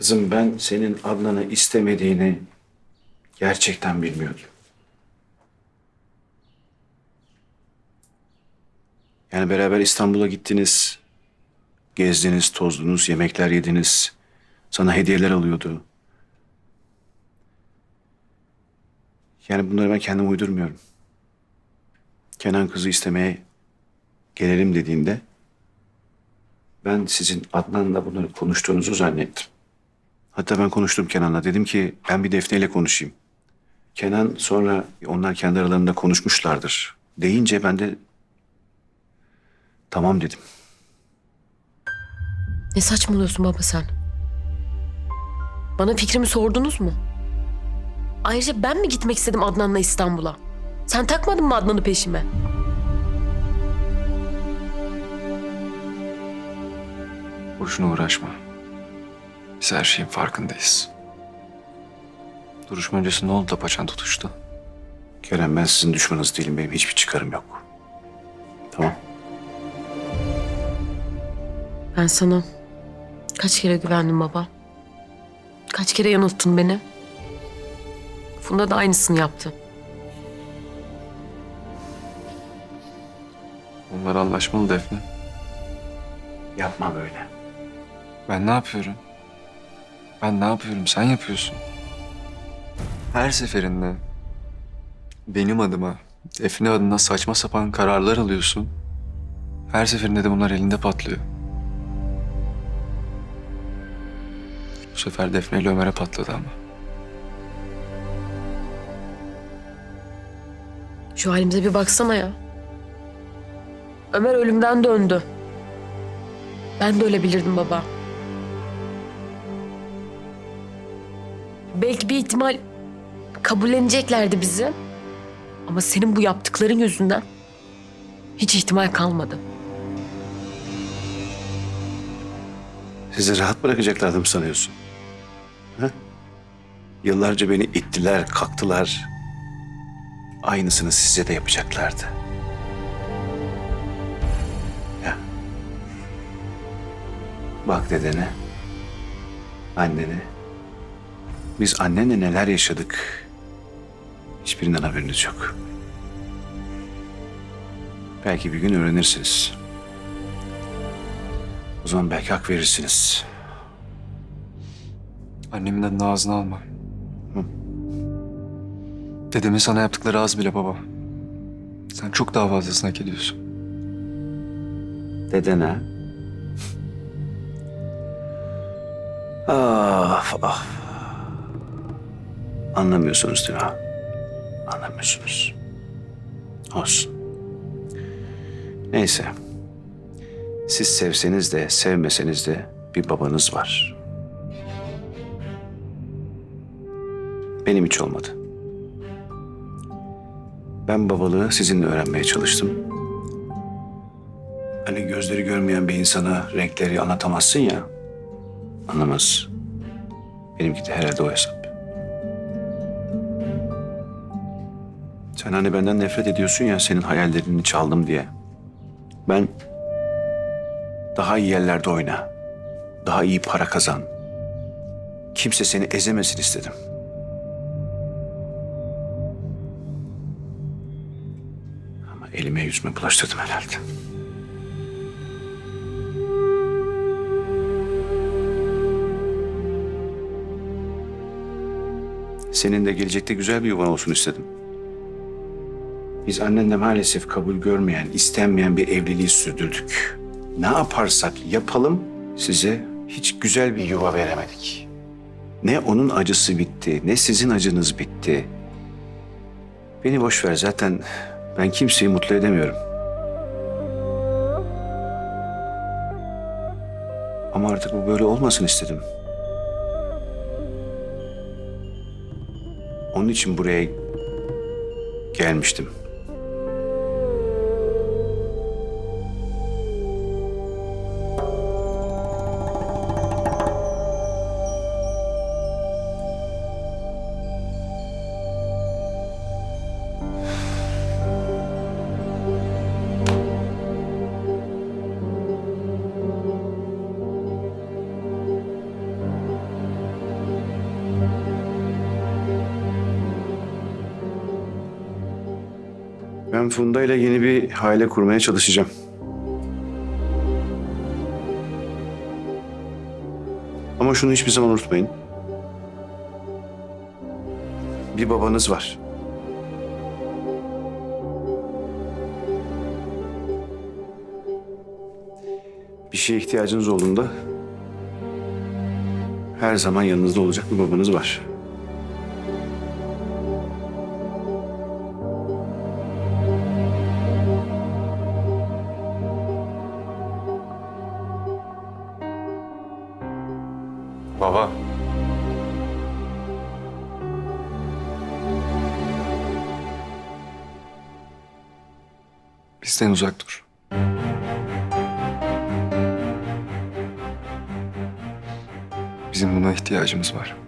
Kızım ben senin Adnan'ı istemediğini gerçekten bilmiyordum. Yani beraber İstanbul'a gittiniz. Gezdiniz, tozdunuz, yemekler yediniz. Sana hediyeler alıyordu. Yani bunları ben kendim uydurmuyorum. Kenan kızı istemeye gelelim dediğinde ben sizin Adnan'la bunları konuştuğunuzu zannettim. Hatta ben konuştum Kenan'la. Dedim ki ben bir Defne ile konuşayım. Kenan sonra onlar kendi aralarında konuşmuşlardır. Deyince ben de tamam dedim. Ne saçmalıyorsun baba sen? Bana fikrimi sordunuz mu? Ayrıca ben mi gitmek istedim Adnan'la İstanbul'a? Sen takmadın mı Adnan'ı peşime? Boşuna uğraşma. Biz her şeyin farkındayız. Duruşma öncesi ne oldu da paçan tutuştu? Kerem ben sizin düşmanınız değilim. Benim hiçbir çıkarım yok. Tamam. Ben sana kaç kere güvendim baba? Kaç kere yanılttın beni? Funda da aynısını yaptı. Onlar anlaşmalı Defne. Yapma böyle. Ben ne yapıyorum? Ben ne yapıyorum? Sen yapıyorsun. Her seferinde benim adıma, Defne adına saçma sapan kararlar alıyorsun. Her seferinde de bunlar elinde patlıyor. Bu sefer Defne ile Ömer'e patladı ama. Şu halimize bir baksana ya. Ömer ölümden döndü. Ben de ölebilirdim baba. Belki bir ihtimal kabulleneceklerdi bizi. Ama senin bu yaptıkların yüzünden hiç ihtimal kalmadı. Sizi rahat bırakacaklardı mı sanıyorsun? Ha? Yıllarca beni ittiler, kaktılar. Aynısını size de yapacaklardı. Ya. Bak dedene, annene. Biz annenle neler yaşadık. Hiçbirinden haberiniz yok. Belki bir gün öğrenirsiniz. O zaman belki hak verirsiniz. Annemin adını ağzına alma. Dedemin sana yaptıkları az bile baba. Sen çok daha fazlasını hak ediyorsun. Dedene. Ah ah. Anlamıyorsunuz değil mi? Anlamıyorsunuz. Olsun. Neyse. Siz sevseniz de sevmeseniz de bir babanız var. Benim hiç olmadı. Ben babalığı sizinle öğrenmeye çalıştım. Hani gözleri görmeyen bir insana renkleri anlatamazsın ya. Anlamaz. Benimki de herhalde o hesap. Sen hani benden nefret ediyorsun ya senin hayallerini çaldım diye. Ben daha iyi yerlerde oyna. Daha iyi para kazan. Kimse seni ezemesin istedim. Ama elime yüzüme bulaştırdım herhalde. Senin de gelecekte güzel bir yuvan olsun istedim. Biz annenle maalesef kabul görmeyen, istenmeyen bir evliliği sürdürdük. Ne yaparsak yapalım size hiç güzel bir yuva veremedik. Ne onun acısı bitti, ne sizin acınız bitti. Beni boş ver zaten ben kimseyi mutlu edemiyorum. Ama artık bu böyle olmasın istedim. Onun için buraya gelmiştim. Ben Funda ile yeni bir aile kurmaya çalışacağım. Ama şunu hiçbir zaman unutmayın. Bir babanız var. Bir şeye ihtiyacınız olduğunda her zaman yanınızda olacak bir babanız var. Baba. Bizden uzak dur. Bizim buna ihtiyacımız var.